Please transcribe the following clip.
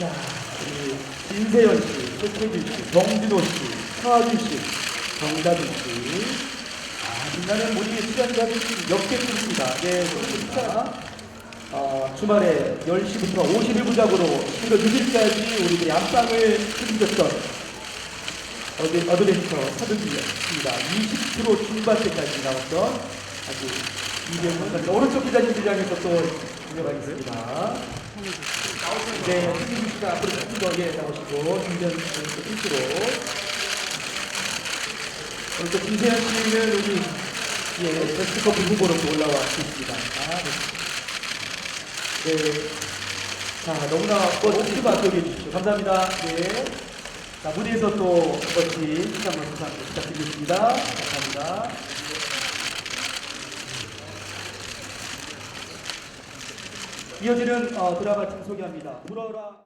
자, 우리 김세현 씨, 최태규 씨, 정진호 씨, 하주 씨, 정다준 씨. 아, 빛나는 모닝의 시간과 역대 습니다 예, 그렇습니다. 어, 주말에 10시부터 51부작으로 11월 6일까지 우리들이 안방을 책임졌던 어드, 어드벤처 사극이었습니다. 20km 중반대까지 나왔던 아주 이병헌 오른쪽 기자님 분량에서 또 이어가겠습니다. 네, 씨가 앞으로 조금 더 예, 나오시고 김현 씨는 필수로 그리고 또 김세현 씨는 여기 예, 베스트컵 후보로 있습니다. 아, 네. 네. 자, 너무나 멋지게 맞춰해 주십시오. 감사합니다. 네. 자, 무대에서 또 같이 시간 말씀 부탁드리겠습니다. 감사합니다. 이어지는 어, 드라마 팀 소개합니다. 불어라.